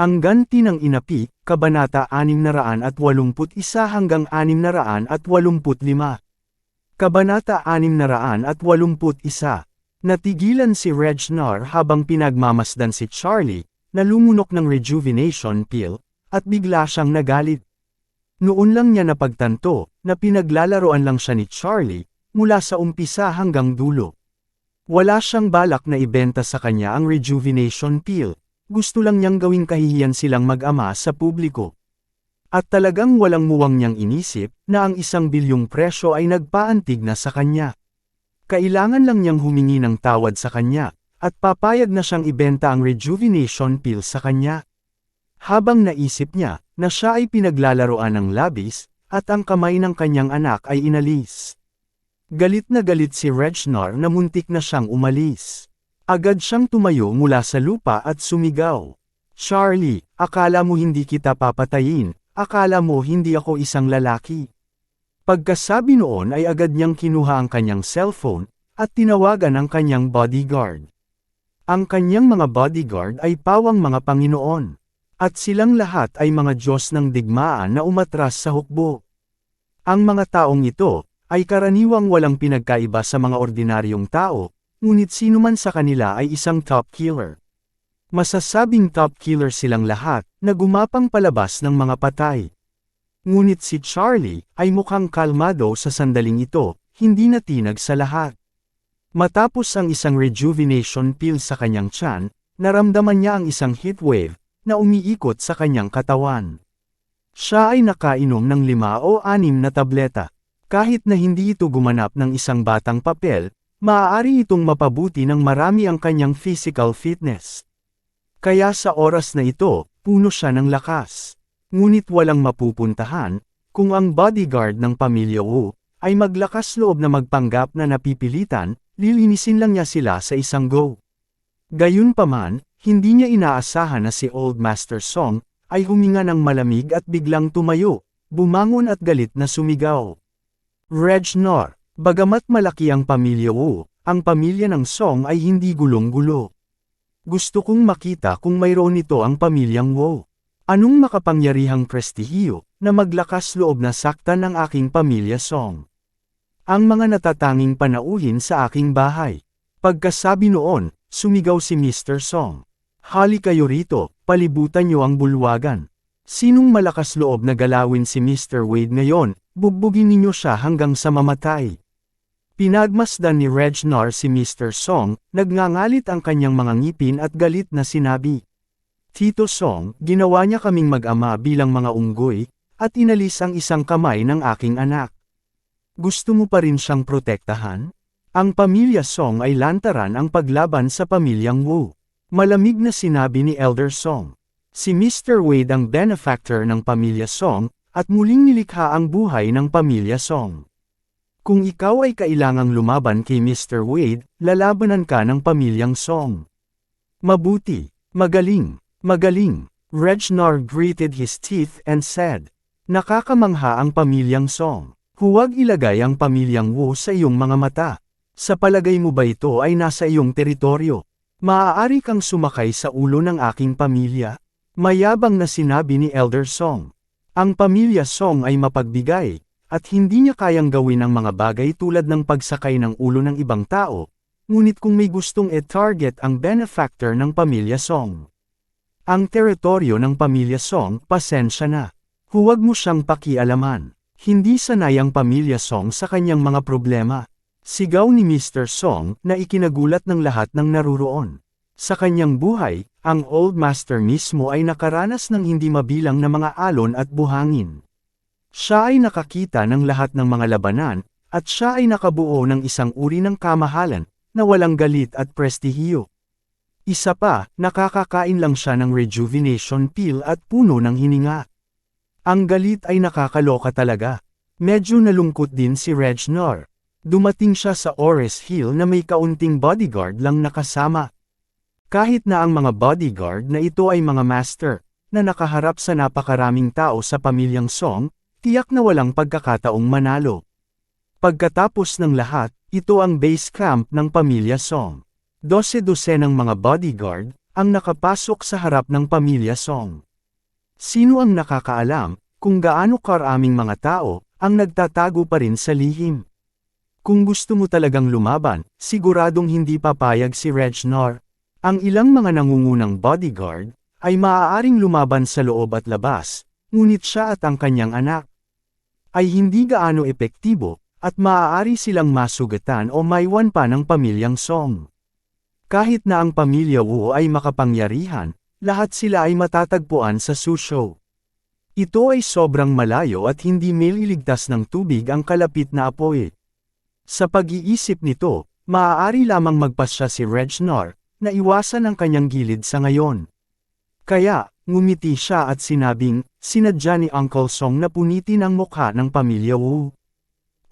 Ang ganti ng inapi, Kabanata 681 hanggang 685. Kabanata 681 Natigilan si Regnar habang pinagmamasdan si Charlie, na lumunok ng rejuvenation pill, at bigla siyang nagalit. Noon lang niya napagtanto, na pinaglalaroan lang siya ni Charlie, mula sa umpisa hanggang dulo. Wala siyang balak na ibenta sa kanya ang rejuvenation pill, gusto lang niyang gawing kahihiyan silang mag-ama sa publiko. At talagang walang muwang niyang inisip na ang isang bilyong presyo ay nagpaantig na sa kanya. Kailangan lang niyang humingi ng tawad sa kanya, at papayag na siyang ibenta ang rejuvenation pill sa kanya. Habang naisip niya na siya ay pinaglalaroan ng labis, at ang kamay ng kanyang anak ay inalis. Galit na galit si Regnar na muntik na siyang umalis. Agad siyang tumayo mula sa lupa at sumigaw. Charlie, akala mo hindi kita papatayin, akala mo hindi ako isang lalaki. Pagkasabi noon ay agad niyang kinuha ang kanyang cellphone, at tinawagan ang kanyang bodyguard. Ang kanyang mga bodyguard ay pawang mga Panginoon. At silang lahat ay mga Diyos ng digmaan na umatras sa hukbo. Ang mga taong ito, ay karaniwang walang pinagkaiba sa mga ordinaryong tao, Ngunit sino man sa kanila ay isang top killer. Masasabing top killer silang lahat, na gumapang palabas ng mga patay. Ngunit si Charlie, ay mukhang kalmado sa sandaling ito, hindi natinag sa lahat. Matapos ang isang rejuvenation pill sa kanyang tiyan, naramdaman niya ang isang heatwave, na umiikot sa kanyang katawan. Siya ay nakainom ng lima o anim na tableta. Kahit na hindi ito gumanap ng isang batang papel, Maaari itong mapabuti ng marami ang kanyang physical fitness. Kaya sa oras na ito, puno siya ng lakas. Ngunit walang mapupuntahan, kung ang bodyguard ng pamilya Wu, ay maglakas loob na magpanggap na napipilitan, lilinisin lang niya sila sa isang go. Gayunpaman, hindi niya inaasahan na si Old Master Song, ay huminga ng malamig at biglang tumayo, bumangon at galit na sumigaw. Regnor, Bagamat malaki ang pamilya Wu, ang pamilya ng Song ay hindi gulong-gulo. Gusto kong makita kung mayroon nito ang pamilyang Wu. Anong makapangyarihang prestihiyo, na maglakas loob na saktan ng aking pamilya Song? Ang mga natatanging panauhin sa aking bahay. Pagkasabi noon, sumigaw si Mr. Song. Hali kayo rito, palibutan niyo ang bulwagan. Sinong malakas loob na galawin si Mr. Wade ngayon, bugbugin ninyo siya hanggang sa mamatay. Pinagmasdan ni Regnar si Mr. Song, nagngangalit ang kanyang mga ngipin at galit na sinabi. Tito Song, ginawa niya kaming mag-ama bilang mga unggoy, at inalis ang isang kamay ng aking anak. Gusto mo pa rin siyang protektahan? Ang pamilya Song ay lantaran ang paglaban sa pamilyang Wu. Malamig na sinabi ni Elder Song. Si Mr. Wade ang benefactor ng pamilya Song, at muling nilikha ang buhay ng pamilya Song. Kung ikaw ay kailangang lumaban kay Mr. Wade, lalabanan ka ng pamilyang Song. Mabuti, magaling, magaling. Regnar gritted his teeth and said, Nakakamangha ang pamilyang Song. Huwag ilagay ang pamilyang Wu sa iyong mga mata. Sa palagay mo ba ito ay nasa iyong teritoryo? Maaari kang sumakay sa ulo ng aking pamilya? Mayabang na sinabi ni Elder Song. Ang pamilya Song ay mapagbigay, at hindi niya kayang gawin ang mga bagay tulad ng pagsakay ng ulo ng ibang tao, ngunit kung may gustong e-target ang benefactor ng pamilya Song. Ang teritoryo ng pamilya Song, pasensya na. Huwag mo siyang pakialaman. Hindi sanay ang pamilya Song sa kanyang mga problema. Sigaw ni Mr. Song na ikinagulat ng lahat ng naruroon. Sa kanyang buhay, ang Old Master mismo ay nakaranas ng hindi mabilang na mga alon at buhangin. Siya ay nakakita ng lahat ng mga labanan, at siya ay nakabuo ng isang uri ng kamahalan, na walang galit at prestihiyo. Isa pa, nakakakain lang siya ng rejuvenation pill at puno ng hininga. Ang galit ay nakakaloka talaga. Medyo nalungkot din si Regnor. Dumating siya sa Ores Hill na may kaunting bodyguard lang nakasama. Kahit na ang mga bodyguard na ito ay mga master, na nakaharap sa napakaraming tao sa pamilyang Song, tiyak na walang pagkakataong manalo. Pagkatapos ng lahat, ito ang base camp ng pamilya Song. Dose-dose ng mga bodyguard, ang nakapasok sa harap ng pamilya Song. Sino ang nakakaalam, kung gaano karaming mga tao, ang nagtatago pa rin sa lihim? Kung gusto mo talagang lumaban, siguradong hindi papayag si Regnor. Ang ilang mga nangungunang bodyguard, ay maaaring lumaban sa loob at labas, ngunit siya at ang kanyang anak, ay hindi gaano epektibo, at maaari silang masugatan o maiwan pa ng pamilyang Song. Kahit na ang pamilya Wu ay makapangyarihan, lahat sila ay matatagpuan sa susyo. Ito ay sobrang malayo at hindi mililigtas ng tubig ang kalapit na apoy. Sa pag-iisip nito, maaari lamang magpasya si Regnor, na iwasan ang kanyang gilid sa ngayon. Kaya, ngumiti siya at sinabing, sinadya ni Uncle Song na punitin ang mukha ng pamilya Wu.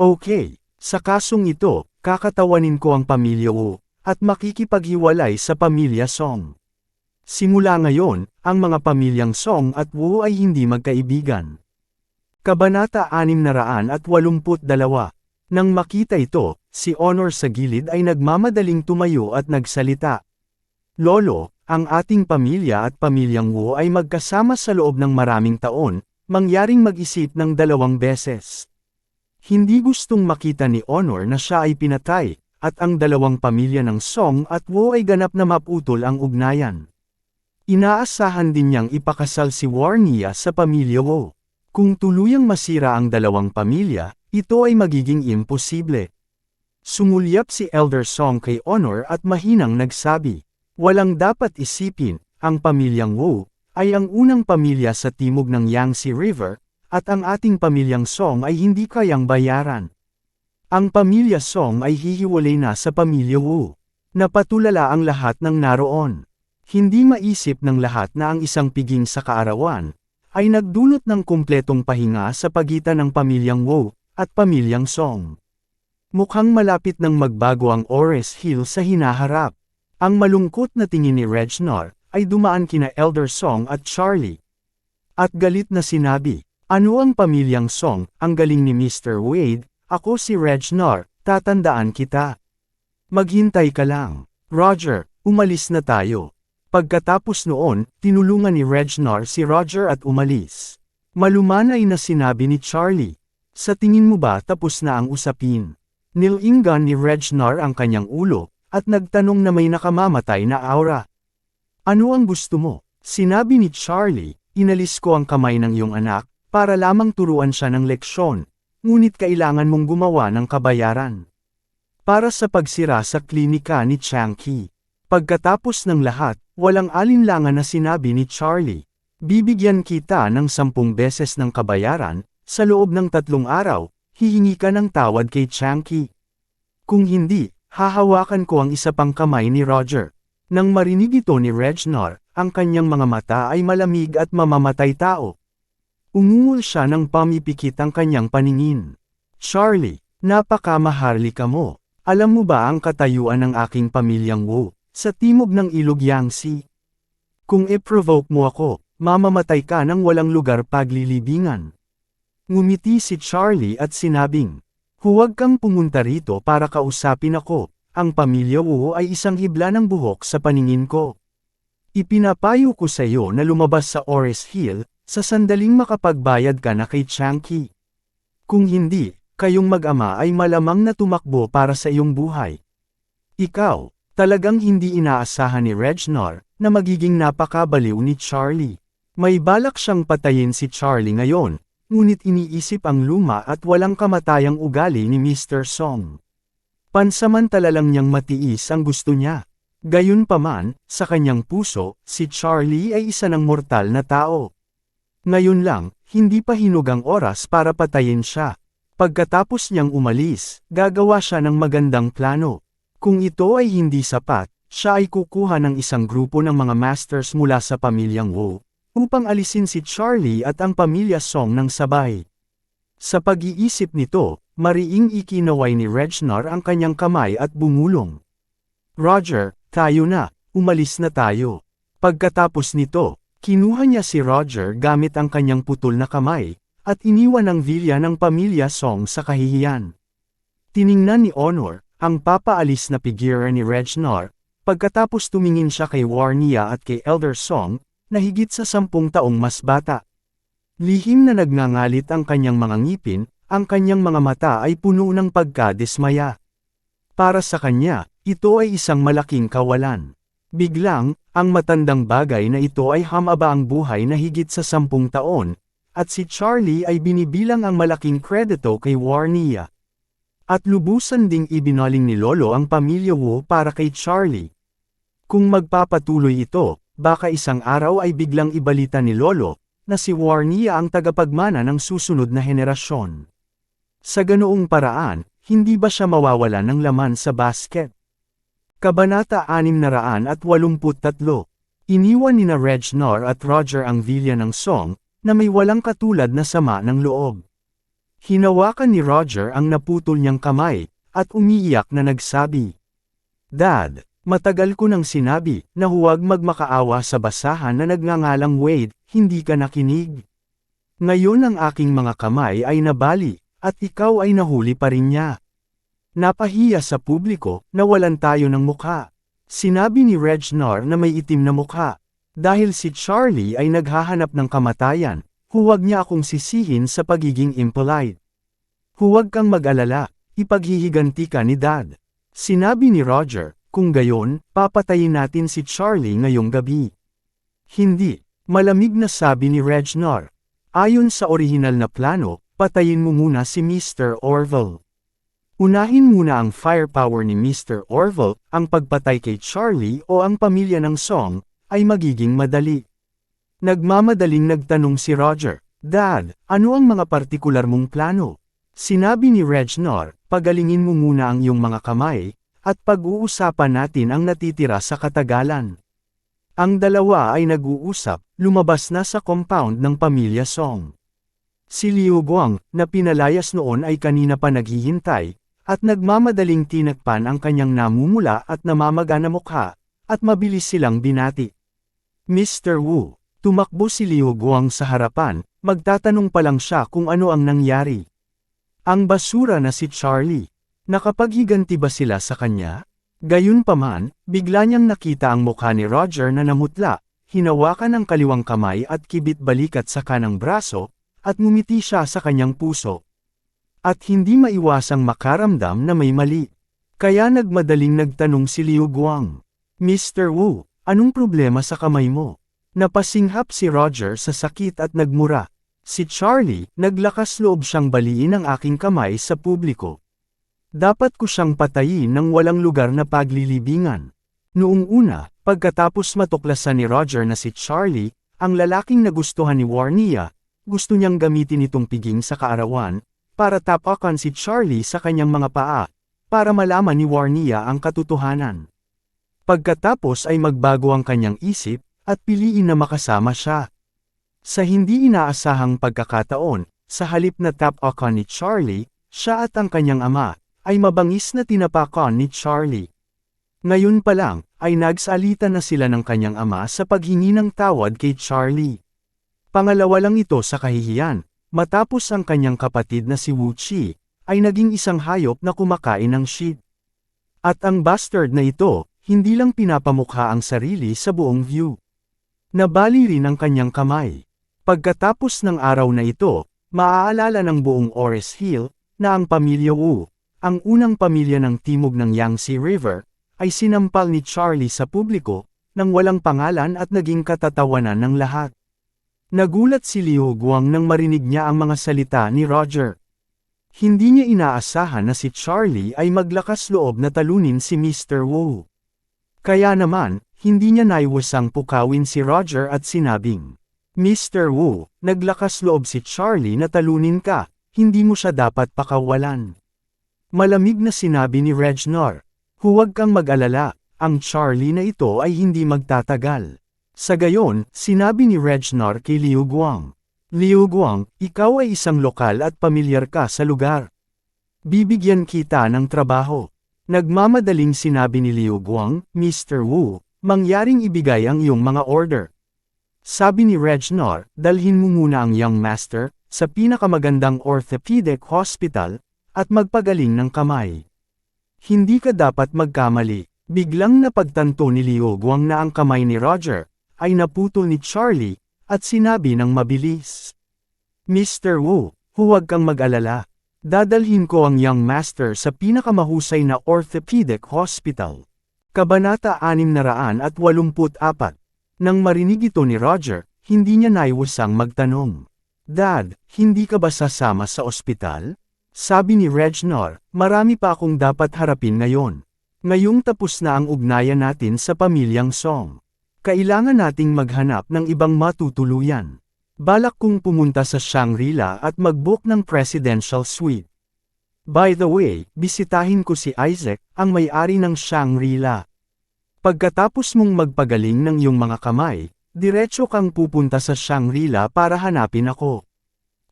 Okay, sa kasong ito, kakatawanin ko ang pamilya Wu, at makikipaghiwalay sa pamilya Song. Simula ngayon, ang mga pamilyang Song at Wu ay hindi magkaibigan. Kabanata 682 Nang makita ito, si Honor sa gilid ay nagmamadaling tumayo at nagsalita. Lolo, ang ating pamilya at pamilyang Wu ay magkasama sa loob ng maraming taon, mangyaring mag-isip ng dalawang beses. Hindi gustong makita ni Honor na siya ay pinatay, at ang dalawang pamilya ng Song at Wu ay ganap na maputol ang ugnayan. Inaasahan din niyang ipakasal si Warnia sa pamilya Wu. Kung tuluyang masira ang dalawang pamilya, ito ay magiging imposible. Sumulyap si Elder Song kay Honor at mahinang nagsabi, Walang dapat isipin, ang pamilyang Wu, ay ang unang pamilya sa timog ng Yangtze River, at ang ating pamilyang Song ay hindi kayang bayaran. Ang pamilya Song ay hihiwalay na sa pamilya Wu. Napatulala ang lahat ng naroon. Hindi maisip ng lahat na ang isang piging sa kaarawan, ay nagdulot ng kumpletong pahinga sa pagitan ng pamilyang Wu, at pamilyang Song. Mukhang malapit ng magbago ang Ores Hill sa hinaharap. Ang malungkot na tingin ni Regnor, ay dumaan kina Elder Song at Charlie. At galit na sinabi, ano ang pamilyang Song, ang galing ni Mr. Wade, ako si Regnor, tatandaan kita. Maghintay ka lang. Roger, umalis na tayo. Pagkatapos noon, tinulungan ni Regnor si Roger at umalis. Malumanay na sinabi ni Charlie. Sa tingin mo ba tapos na ang usapin? Nilinggan ni Regnor ang kanyang ulo, at nagtanong na may nakamamatay na aura. Ano ang gusto mo? Sinabi ni Charlie, inalis ko ang kamay ng iyong anak, para lamang turuan siya ng leksyon, ngunit kailangan mong gumawa ng kabayaran. Para sa pagsira sa klinika ni Changki. Pagkatapos ng lahat, walang alinlangan na sinabi ni Charlie. Bibigyan kita ng sampung beses ng kabayaran, sa loob ng tatlong araw, hihingi ka ng tawad kay Changki. Kung hindi, hahawakan ko ang isa pang kamay ni Roger. Nang marinig ito ni Regnor, ang kanyang mga mata ay malamig at mamamatay tao. Umungol siya ng pamipikit ang kanyang paningin. Charlie, napakamaharlika mo. Alam mo ba ang katayuan ng aking pamilyang Wu? Sa timog ng ilog Yangtze. Kung i-provoke mo ako, mamamatay ka ng walang lugar paglilibingan. Ngumiti si Charlie at sinabing, Huwag kang pumunta rito para kausapin ako, ang pamilya Wu ay isang hibla ng buhok sa paningin ko. Ipinapayo ko sa iyo na lumabas sa Ores Hill, sa sandaling makapagbayad ka na kay Changki. Kung hindi, kayong mag-ama ay malamang na tumakbo para sa iyong buhay. Ikaw, Talagang hindi inaasahan ni Regnor, na magiging napakabaliw ni Charlie. May balak siyang patayin si Charlie ngayon, ngunit iniisip ang luma at walang kamatayang ugali ni Mr. Song. Pansamantala lang niyang matiis ang gusto niya. Gayunpaman, sa kanyang puso, si Charlie ay isa ng mortal na tao. Ngayon lang, hindi pa hinug ang oras para patayin siya. Pagkatapos niyang umalis, gagawa siya ng magandang plano. Kung ito ay hindi sapat, siya ay kukuha ng isang grupo ng mga masters mula sa pamilyang Wu, upang alisin si Charlie at ang pamilya Song ng sabay. Sa pag-iisip nito, mariing ikinaway ni Regnor ang kanyang kamay at bumulong. Roger, tayo na, umalis na tayo. Pagkatapos nito, kinuha niya si Roger gamit ang kanyang putol na kamay, at iniwan ang vilya ng pamilya Song sa kahihiyan. Tiningnan ni Honor, ang papaalis na figure ni Regnor, pagkatapos tumingin siya kay Warnia at kay Elder Song, na higit sa sampung taong mas bata. Lihim na nagngangalit ang kanyang mga ngipin, ang kanyang mga mata ay puno ng pagkadismaya. Para sa kanya, ito ay isang malaking kawalan. Biglang, ang matandang bagay na ito ay hamaba ang buhay na higit sa sampung taon, at si Charlie ay binibilang ang malaking kredito kay Warnia. At lubusan ding ibinaling ni Lolo ang pamilya Wu para kay Charlie. Kung magpapatuloy ito, baka isang araw ay biglang ibalita ni Lolo, na si Warnia ang tagapagmana ng susunod na henerasyon. Sa ganoong paraan, hindi ba siya mawawala ng laman sa basket? Kabanata 683 Iniwan ni na Regnor at Roger ang vilya ng song, na may walang katulad na sama ng loob. Hinawakan ni Roger ang naputol niyang kamay, at umiiyak na nagsabi, Dad, matagal ko nang sinabi na huwag magmakaawa sa basahan na nagngangalang Wade, hindi ka nakinig. Ngayon ang aking mga kamay ay nabali, at ikaw ay nahuli pa rin niya. Napahiya sa publiko, nawalan tayo ng mukha. Sinabi ni Regnor na may itim na mukha. Dahil si Charlie ay naghahanap ng kamatayan, huwag niya akong sisihin sa pagiging impolite. Huwag kang mag-alala, ipaghihiganti ka ni Dad. Sinabi ni Roger, kung gayon, papatayin natin si Charlie ngayong gabi. Hindi, Malamig na sabi ni Regnor. Ayon sa orihinal na plano, patayin mo muna si Mr. Orville. Unahin muna ang firepower ni Mr. Orville, ang pagpatay kay Charlie o ang pamilya ng Song, ay magiging madali. Nagmamadaling nagtanong si Roger, Dad, ano ang mga partikular mong plano? Sinabi ni Regnor, pagalingin mo muna ang iyong mga kamay, at pag-uusapan natin ang natitira sa katagalan. Ang dalawa ay nag-uusap, lumabas na sa compound ng pamilya Song. Si Liu Guang, na pinalayas noon ay kanina pa naghihintay, at nagmamadaling tinakpan ang kanyang namumula at namamaga na mukha, at mabilis silang binati. Mr. Wu, tumakbo si Liu Guang sa harapan, magtatanong pa lang siya kung ano ang nangyari. Ang basura na si Charlie, nakapaghiganti ba sila sa kanya? Gayunpaman, bigla niyang nakita ang mukha ni Roger na namutla, hinawakan ang kaliwang kamay at kibit balikat sa kanang braso, at ngumiti siya sa kanyang puso. At hindi maiwasang makaramdam na may mali. Kaya nagmadaling nagtanong si Liu Guang. Mr. Wu, anong problema sa kamay mo? Napasinghap si Roger sa sakit at nagmura. Si Charlie, naglakas loob siyang baliin ang aking kamay sa publiko. Dapat ko siyang patayin ng walang lugar na paglilibingan. Noong una, pagkatapos matuklasan ni Roger na si Charlie, ang lalaking nagustuhan ni Warnia, gusto niyang gamitin itong piging sa kaarawan, para tapakan si Charlie sa kanyang mga paa, para malaman ni Warnia ang katotohanan. Pagkatapos ay magbago ang kanyang isip, at piliin na makasama siya. Sa hindi inaasahang pagkakataon, sa halip na tapakan ni Charlie, siya at ang kanyang ama, ay mabangis na tinapakan ni Charlie. Ngayon pa lang, ay nagsalita na sila ng kanyang ama sa paghingi ng tawad kay Charlie. Pangalawa lang ito sa kahihiyan, matapos ang kanyang kapatid na si Wu Chi, ay naging isang hayop na kumakain ng shit. At ang bastard na ito, hindi lang pinapamukha ang sarili sa buong view. Nabali rin ang kanyang kamay. Pagkatapos ng araw na ito, maaalala ng buong Ores Hill, na ang pamilya Wu, ang unang pamilya ng timog ng Yangtze River, ay sinampal ni Charlie sa publiko, nang walang pangalan at naging katatawanan ng lahat. Nagulat si Liu Guang nang marinig niya ang mga salita ni Roger. Hindi niya inaasahan na si Charlie ay maglakas loob na talunin si Mr. Wu. Kaya naman, hindi niya naiwasang pukawin si Roger at sinabing, Mr. Wu, naglakas loob si Charlie na talunin ka, hindi mo siya dapat pakawalan. Malamig na sinabi ni Regnor. Huwag kang mag-alala, ang Charlie na ito ay hindi magtatagal. Sa gayon, sinabi ni Regnor kay Liu Guang. Liu Guang, ikaw ay isang lokal at pamilyar ka sa lugar. Bibigyan kita ng trabaho. Nagmamadaling sinabi ni Liu Guang, Mr. Wu, mangyaring ibigay ang iyong mga order. Sabi ni Regnor, dalhin mo muna ang young master, sa pinakamagandang orthopedic hospital, at magpagaling ng kamay. Hindi ka dapat magkamali. Biglang napagtanto ni Liu Guang na ang kamay ni Roger, ay naputol ni Charlie, at sinabi ng mabilis. Mr. Wu, huwag kang mag-alala. Dadalhin ko ang young master sa pinakamahusay na orthopedic hospital. Kabanata 684 Nang marinig ito ni Roger, hindi niya naiwasang magtanong. Dad, hindi ka ba sasama sa ospital? Sabi ni Regnor, marami pa akong dapat harapin ngayon. Ngayong tapos na ang ugnayan natin sa pamilyang Song. Kailangan nating maghanap ng ibang matutuluyan. Balak kong pumunta sa Shangri-La at mag-book ng presidential suite. By the way, bisitahin ko si Isaac, ang may-ari ng Shangri-La. Pagkatapos mong magpagaling ng iyong mga kamay, diretso kang pupunta sa Shangri-La para hanapin ako.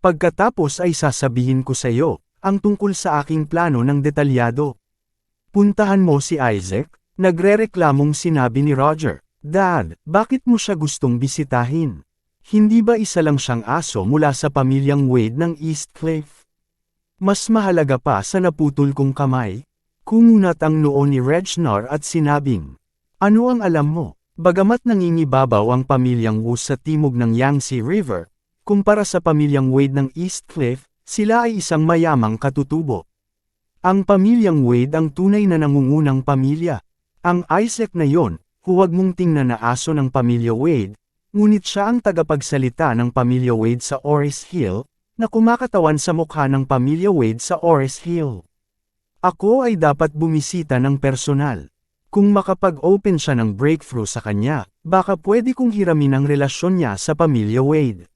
Pagkatapos ay sasabihin ko sa iyo, ang tungkol sa aking plano ng detalyado. Puntahan mo si Isaac, nagrereklamong sinabi ni Roger. Dad, bakit mo siya gustong bisitahin? Hindi ba isa lang siyang aso mula sa pamilyang Wade ng East Cliff? Mas mahalaga pa sa naputol kong kamay? Kumunat ang noo ni Regnor at sinabing, Ano ang alam mo? Bagamat nangingibabaw ang pamilyang Wu sa timog ng Yangtze River, kumpara sa pamilyang Wade ng East Cliff, sila ay isang mayamang katutubo. Ang pamilyang Wade ang tunay na nangungunang pamilya. Ang Isaac na yon, huwag mong tingnan na aso ng pamilya Wade, ngunit siya ang tagapagsalita ng pamilya Wade sa Oris Hill, na kumakatawan sa mukha ng pamilya Wade sa Oris Hill. Ako ay dapat bumisita ng personal. Kung makapag-open siya ng breakthrough sa kanya, baka pwede kong hiramin ang relasyon niya sa pamilya Wade.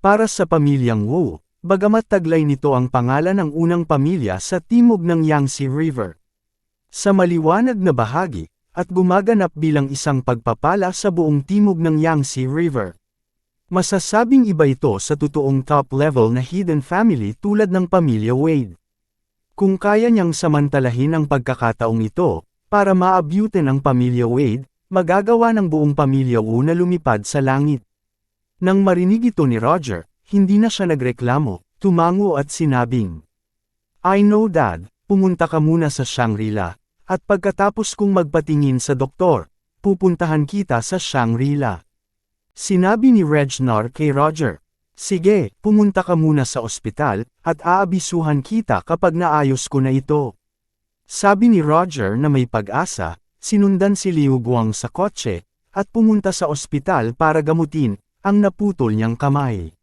Para sa pamilyang Wu, bagamat taglay nito ang pangalan ng unang pamilya sa timog ng Yangtze River. Sa maliwanag na bahagi, at gumaganap bilang isang pagpapala sa buong timog ng Yangtze River. Masasabing iba ito sa totoong top-level na hidden family tulad ng pamilya Wade. Kung kaya niyang samantalahin ang pagkakataong ito, para maabutin ang pamilya Wade, magagawa ng buong pamilya Wu na lumipad sa langit. Nang marinig ito ni Roger, hindi na siya nagreklamo, tumango at sinabing, I know dad, pumunta ka muna sa Shangri-La, at pagkatapos kong magpatingin sa doktor, pupuntahan kita sa Shangri-La. Sinabi ni Regnor kay Roger, Sige, pumunta ka muna sa ospital, at aabisuhan kita kapag naayos ko na ito. Sabi ni Roger na may pag-asa, sinundan si Liu Guang sa kotse, at pumunta sa ospital para gamutin, ang naputol niyang kamay.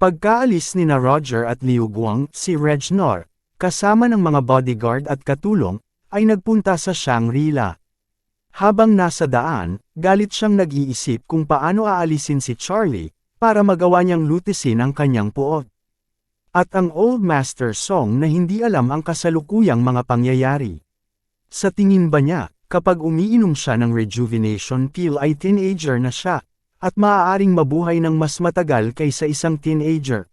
Pagkaalis ni na Roger at Liu Guang, si Regnor, kasama ng mga bodyguard at katulong, ay nagpunta sa Shangri-La. Habang nasa daan, galit siyang nag-iisip kung paano aalisin si Charlie, para magawa niyang lutisin ang kanyang puot. At ang Old Master Song na hindi alam ang kasalukuyang mga pangyayari. Sa tingin ba niya, kapag umiinom siya ng rejuvenation pill ay teenager na siya, at maaaring mabuhay ng mas matagal kaysa isang teenager.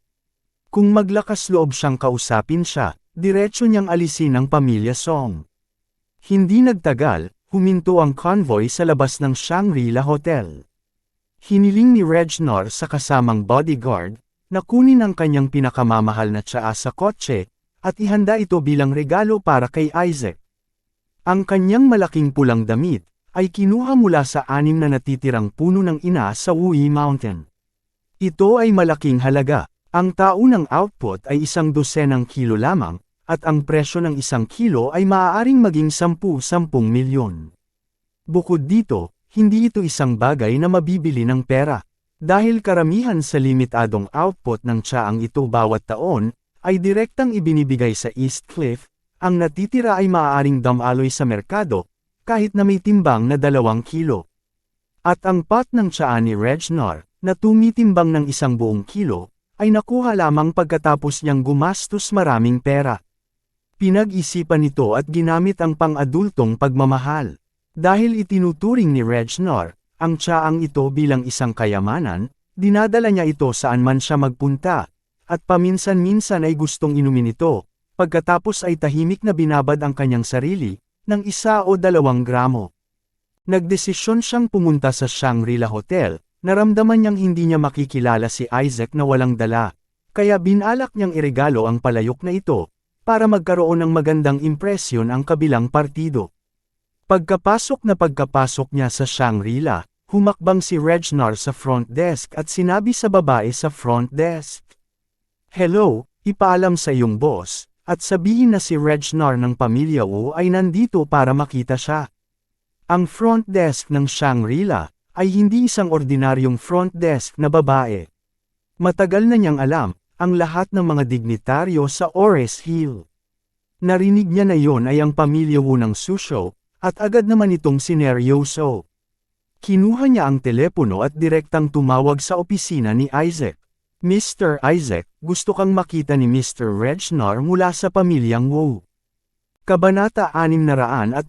Kung maglakas loob siyang kausapin siya, diretso niyang alisin ang pamilya Song. Hindi nagtagal, huminto ang convoy sa labas ng Shangri-La Hotel. Hiniling ni Regnor sa kasamang bodyguard, na kunin ang kanyang pinakamamahal na tsaa sa kotse, at ihanda ito bilang regalo para kay Isaac. Ang kanyang malaking pulang damit, ay kinuha mula sa anim na natitirang puno ng ina sa Wui Mountain. Ito ay malaking halaga, ang taunang output ay isang dosenang kilo lamang, at ang presyo ng isang kilo ay maaaring maging 10-10 milyon. Bukod dito, hindi ito isang bagay na mabibili ng pera. Dahil karamihan sa limitadong output ng tsaang ito bawat taon, ay direktang ibinibigay sa East Cliff, ang natitira ay maaaring damaloy sa merkado, kahit na may timbang na dalawang kilo. At ang pot ng tsaa ni Regnor, na tumitimbang ng isang buong kilo, ay nakuha lamang pagkatapos niyang gumastos maraming pera. Pinag-isipan nito at ginamit ang pang-adultong pagmamahal. Dahil itinuturing ni Regnor, ang tsaang ito bilang isang kayamanan, dinadala niya ito saan man siya magpunta, at paminsan-minsan ay gustong inumin ito, pagkatapos ay tahimik na binabad ang kanyang sarili, ng isa o dalawang gramo. Nagdesisyon siyang pumunta sa Shangri-La Hotel, naramdaman niyang hindi niya makikilala si Isaac na walang dala, kaya binalak niyang iregalo ang palayok na ito, para magkaroon ng magandang impresyon ang kabilang partido. Pagkapasok na pagkapasok niya sa Shangri-La, humakbang si Regnar sa front desk at sinabi sa babae sa front desk. Hello, ipaalam sa iyong boss, at sabihin na si Regnar ng pamilya Wu ay nandito para makita siya. Ang front desk ng Shangri-La ay hindi isang ordinaryong front desk na babae. Matagal na niyang alam, ang lahat ng mga dignitaryo sa Ores Hill. Narinig niya na yon ay ang pamilya Wu ng Susho, at agad naman itong sineryoso. Kinuha niya ang telepono at direktang tumawag sa opisina ni Isaac. Mr. Isaac, gusto kang makita ni Mr. Regnar mula sa pamilyang Wu. Kabanata 685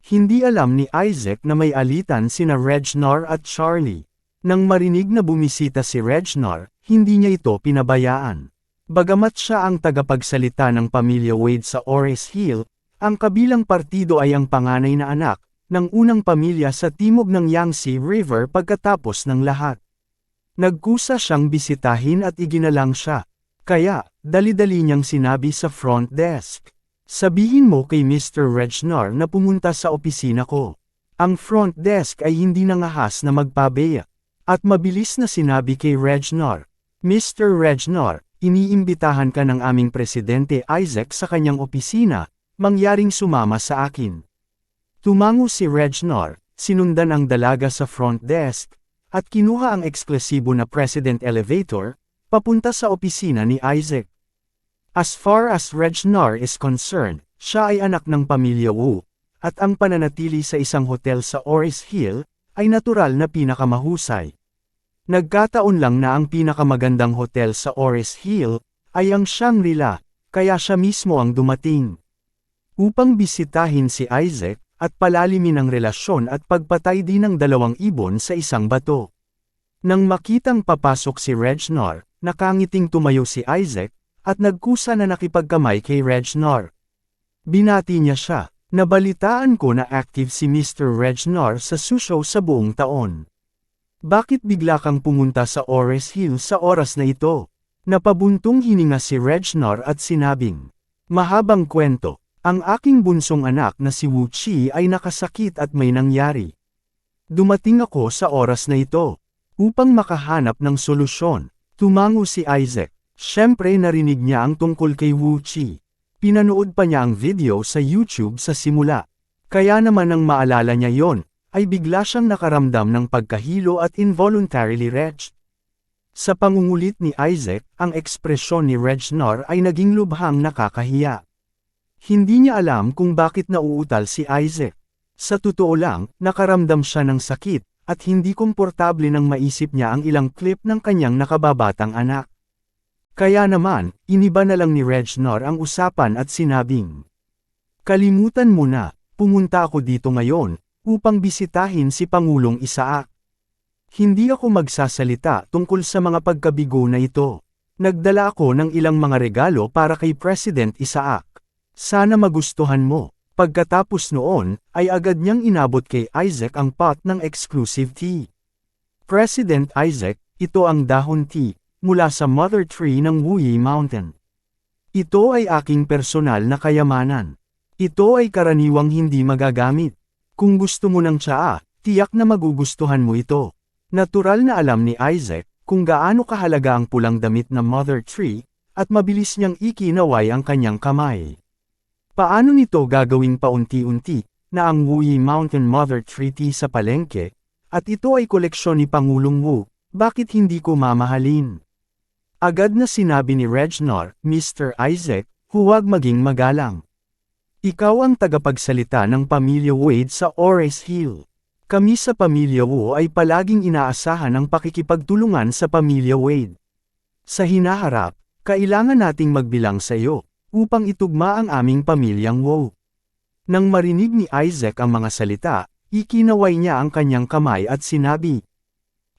Hindi alam ni Isaac na may alitan sina Regnar at Charlie. Nang marinig na bumisita si Regnar, hindi niya ito pinabayaan. Bagamat siya ang tagapagsalita ng pamilya Wade sa Ores Hill, ang kabilang partido ay ang panganay na anak, ng unang pamilya sa timog ng Yangtze River pagkatapos ng lahat. Nagkusa siyang bisitahin at iginalang siya. Kaya, dali-dali niyang sinabi sa front desk. Sabihin mo kay Mr. Regnar na pumunta sa opisina ko. Ang front desk ay hindi nangahas na magpabeya. At mabilis na sinabi kay Regnar, Mr. Regnar, iniimbitahan ka ng aming presidente Isaac sa kanyang opisina, mangyaring sumama sa akin. Tumango si Regnar, sinundan ang dalaga sa front desk, at kinuha ang eksklusibo na President Elevator, papunta sa opisina ni Isaac. As far as Regnar is concerned, siya ay anak ng pamilya Wu, at ang pananatili sa isang hotel sa Oris Hill, ay natural na pinakamahusay. Nagkataon lang na ang pinakamagandang hotel sa Oris Hill, ay ang Shangri-La, kaya siya mismo ang dumating upang bisitahin si Isaac, at palalimin ang relasyon at pagpatay din ng dalawang ibon sa isang bato. Nang makitang papasok si Regnar, nakangiting tumayo si Isaac, at nagkusa na nakipagkamay kay Regnar. Binati niya siya, nabalitaan ko na active si Mr. Regnar sa sushow sa buong taon. Bakit bigla kang pumunta sa Ores Hill sa oras na ito? Napabuntong hininga si Regnar at sinabing, Mahabang kwento, ang aking bunsong anak na si Wu Chi ay nakasakit at may nangyari. Dumating ako sa oras na ito. Upang makahanap ng solusyon, tumango si Isaac. Siyempre narinig niya ang tungkol kay Wu Chi. Pinanood pa niya ang video sa YouTube sa simula. Kaya naman nang maalala niya yon, ay bigla siyang nakaramdam ng pagkahilo at involuntarily retched. Sa pangungulit ni Isaac, ang ekspresyon ni Regnar ay naging lubhang nakakahiya. Hindi niya alam kung bakit nauutal si Isaac. Sa totoo lang, nakaramdam siya ng sakit, at hindi komportable nang maisip niya ang ilang clip ng kanyang nakababatang anak. Kaya naman, iniba na lang ni Regnar ang usapan at sinabing, Kalimutan mo na, pumunta ako dito ngayon, upang bisitahin si Pangulong Isaac. Hindi ako magsasalita tungkol sa mga pagkabigo na ito. Nagdala ako ng ilang mga regalo para kay President Isaac. Sana magustuhan mo. Pagkatapos noon, ay agad niyang inabot kay Isaac ang pot ng exclusive tea. President Isaac, ito ang dahon tea, mula sa mother tree ng Wuyi Mountain. Ito ay aking personal na kayamanan. Ito ay karaniwang hindi magagamit. Kung gusto mo ng tsaa, tiyak na magugustuhan mo ito. Natural na alam ni Isaac, kung gaano kahalaga ang pulang damit na mother tree, at mabilis niyang ikinaway ang kanyang kamay. Paano nito gagawing paunti-unti, na ang Wuyi Mountain Mother Treaty sa palengke, at ito ay koleksyon ni Pangulong Wu, bakit hindi ko mamahalin? Agad na sinabi ni Regnar, Mr. Isaac, huwag maging magalang. Ikaw ang tagapagsalita ng pamilya Wade sa Ores Hill. Kami sa pamilya Wu ay palaging inaasahan ang pakikipagtulungan sa pamilya Wade. Sa hinaharap, kailangan nating magbilang sa iyo upang itugma ang aming pamilyang Wu. Nang marinig ni Isaac ang mga salita, ikinaway niya ang kanyang kamay at sinabi,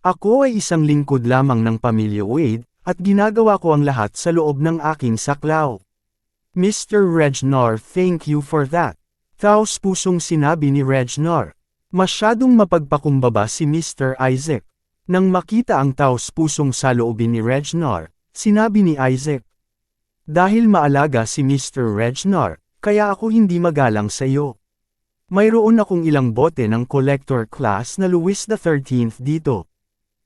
Ako ay isang lingkod lamang ng pamilya Wade, at ginagawa ko ang lahat sa loob ng aking saklaw. Mr. Regnor thank you for that. Taos pusong sinabi ni Regnor. Masyadong mapagpakumbaba si Mr. Isaac. Nang makita ang taos pusong saloobin ni Regnor, sinabi ni Isaac. Dahil maalaga si Mr. Regnor, kaya ako hindi magalang sa iyo. Mayroon akong ilang bote ng collector class na Louis XIII dito.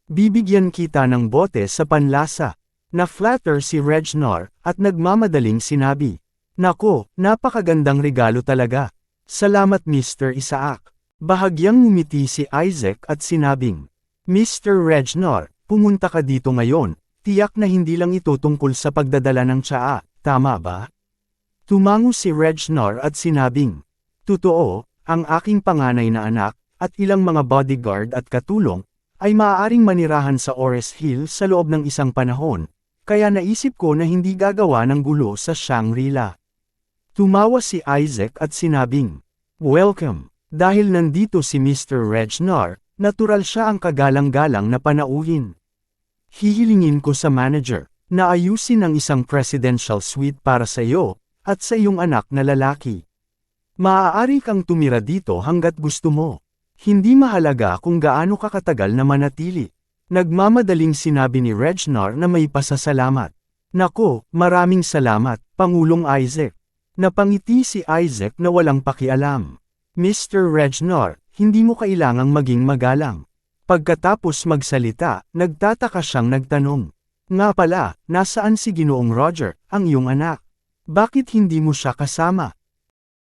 Bibigyan kita ng bote sa panlasa. Na-flatter si Regnor, at nagmamadaling sinabi. Nako, napakagandang regalo talaga. Salamat Mr. Isaac. Bahagyang ngumiti si Isaac at sinabing, Mr. Regnor, pumunta ka dito ngayon, tiyak na hindi lang ito tungkol sa pagdadala ng tsaa, tama ba? Tumango si Regnor at sinabing, Totoo, ang aking panganay na anak, at ilang mga bodyguard at katulong, ay maaaring manirahan sa Ores Hill sa loob ng isang panahon, kaya naisip ko na hindi gagawa ng gulo sa Shangri-La. Tumawa si Isaac at sinabing, Welcome, dahil nandito si Mr. Regnor, natural siya ang kagalang-galang na panauhin. Hihilingin ko sa manager, na ayusin ang isang presidential suite para sa iyo, at sa iyong anak na lalaki. Maaari kang tumira dito hanggat gusto mo. Hindi mahalaga kung gaano ka katagal na manatili. Nagmamadaling sinabi ni Regnor na may pasasalamat. Nako, maraming salamat, Pangulong Isaac. Napangiti si Isaac na walang pakialam. Mr. Regnor, hindi mo kailangang maging magalang. Pagkatapos magsalita, nagtataka siyang nagtanong. Nga pala, nasaan si Ginoong Roger, ang iyong anak? Bakit hindi mo siya kasama?